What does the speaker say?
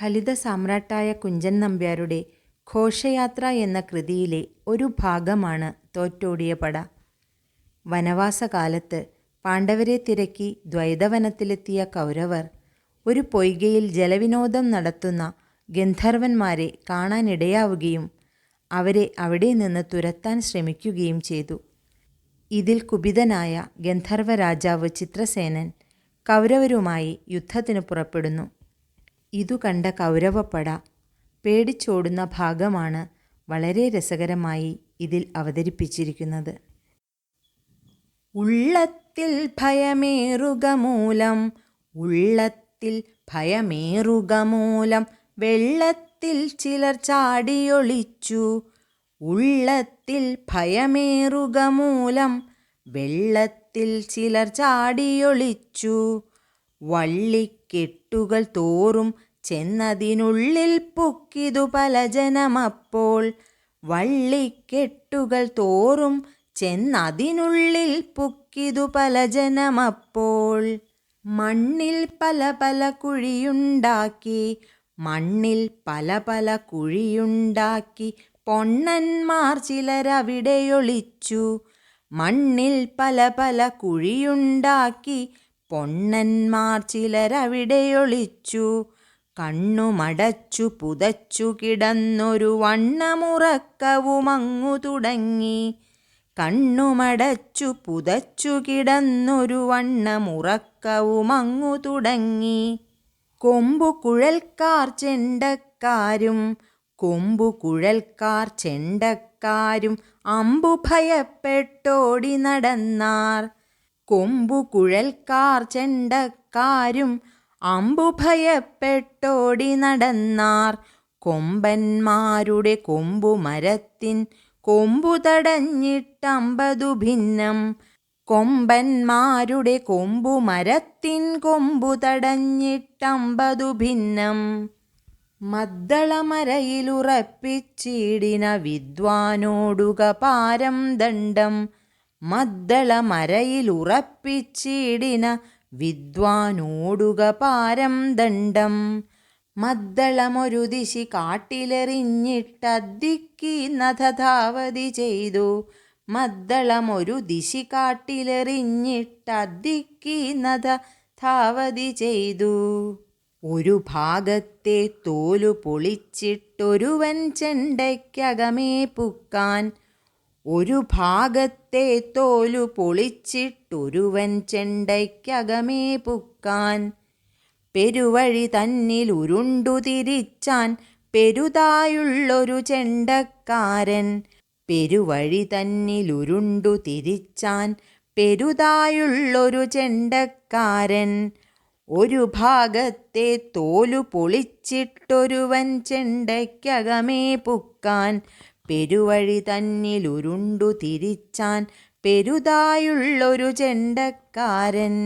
ഫലിത സമ്രാട്ടായ കുഞ്ചൻ നമ്പ്യാരുടെ ഘോഷയാത്ര എന്ന കൃതിയിലെ ഒരു ഭാഗമാണ് തോറ്റോടിയ പട. വനവാസകാലത്ത് പാണ്ഡവരെ തിരക്കി ദ്വൈതവനത്തിലെത്തിയ കൗരവർ ഒരു പൊയ്കയിൽ ജലവിനോദം നടത്തുന്ന ഗന്ധർവന്മാരെ കാണാനിടയാവുകയും അവരെ അവിടെ നിന്ന് തുരത്താൻ ശ്രമിക്കുകയും ചെയ്തു. ഇതിൽ കുപിതനായ ഗന്ധർവ രാജാവ് ചിത്രസേനൻ കൗരവരുമായി യുദ്ധത്തിന് പുറപ്പെടുന്നു. ഇതു കണ്ട കൗരവപ്പട പേടിച്ചോടുന്ന ഭാഗമാണ് വളരെ രസകരമായി ഇതിൽ അവതരിപ്പിച്ചിരിക്കുന്നത്. ഉള്ളത്തിൽ ഭയമേറുക മൂലം ഉള്ളത്തിൽ ഭയമേറുക മൂലം വെള്ളത്തിൽ ചിലർ ചാടിയൊളിച്ചു ഉള്ളത്തിൽ ഭയമേറുക മൂലം വെള്ളത്തിൽ ചിലർ ചാടിയൊളിച്ചു വള്ളിക്കെട്ടുകൾ തോറും ചെന്നതിനുള്ളിൽ പൊക്കിതു പല ജനമപ്പോൾ. വള്ളിക്കെട്ടുകൾ തോറും ചെന്നതിനുള്ളിൽ പൊക്കിതു പല ജനമപ്പോൾ. മണ്ണിൽ പല പല കുഴിയുണ്ടാക്കി മണ്ണിൽ പല പല കുഴിയുണ്ടാക്കി പൊണ്ണന്മാർ ചിലരവിടെയൊളിച്ചു മണ്ണിൽ പല പല കുഴിയുണ്ടാക്കി പൊണ്ണന്മാർ ചിലരവിടെയൊളിച്ചു കണ്ണുമടച്ചു പുതച്ചു കിടന്നൊരു വണ്ണമുറക്കവുമങ്ങു തുടങ്ങി. കണ്ണുമടച്ചു പുതച്ചു കിടന്നൊരു വണ്ണമുറക്കവുമങ്ങു തുടങ്ങി. കൊമ്പുകുഴൽക്കാർ ചെണ്ടക്കാരും കൊമ്പുകുഴൽക്കാർ ചെണ്ടക്കാരും അമ്പു ഭയപ്പെട്ടോടി നടന്നാർ. കൊമ്പു കുഴൽക്കാർ ചെണ്ടക്കാരും അമ്പുഭയപ്പെട്ടോടി നടന്നാർ. കൊമ്പന്മാരുടെ കൊമ്പുമരത്തിൻ കൊമ്പു തടഞ്ഞിട്ടമ്പതു ഭിന്നം. കൊമ്പന്മാരുടെ കൊമ്പുമരത്തിൻ കൊമ്പു തടഞ്ഞിട്ടമ്പതു ഭിന്നം. മദ്ദളമരയിലുറപ്പിച്ചിടിന വിദ്വാനോടുക പാരം ദണ്ഡം മദ്ദളമരയിലുറപ്പിച്ചിടിന വിദ്വാനോടുക പാരം ദണ്ഡം. മദ്ദളമൊരു ദിശി കാട്ടിലെറിഞ്ഞിട്ടദ്ദിക്കി നഥധാവതി ചെയ്തു. മദ്ദളമൊരു ദിശി കാട്ടിലെറിഞ്ഞിട്ടദ്ദിക്കി നഥ ധാവതി ചെയ്തു. ഒരു ഭാഗത്തെ തോലു പൊളിച്ചിട്ടൊരുവൻ ചെണ്ടയ്ക്കകമേ പുക്കാൻ. ഒരു ഭാഗത്തെ തോലു പൊളിച്ചിട്ടൊരുവൻ ചെണ്ടയ്ക്കകമേ പുക്കാൻ. പെരുവഴി തന്നിൽ ഉരുണ്ടു തിരിച്ചാൻ പെരുതായുള്ളൊരു ചെണ്ടക്കാരൻ. പെരുവഴി തന്നിൽ ഉരുണ്ടു തിരിച്ചാൻ പെരുതായുള്ളൊരു ചെണ്ടക്കാരൻ. ഒരു ഭാഗത്തെ തോലു പൊളിച്ചിട്ടൊരുവൻ ചെണ്ടയ്ക്കകമേ പുക്കാൻ. പെരുവഴി തന്നിലുരുണ്ടു തിരിച്ചാൻ പെരുതായുള്ളൊരു ചെണ്ടക്കാരൻ.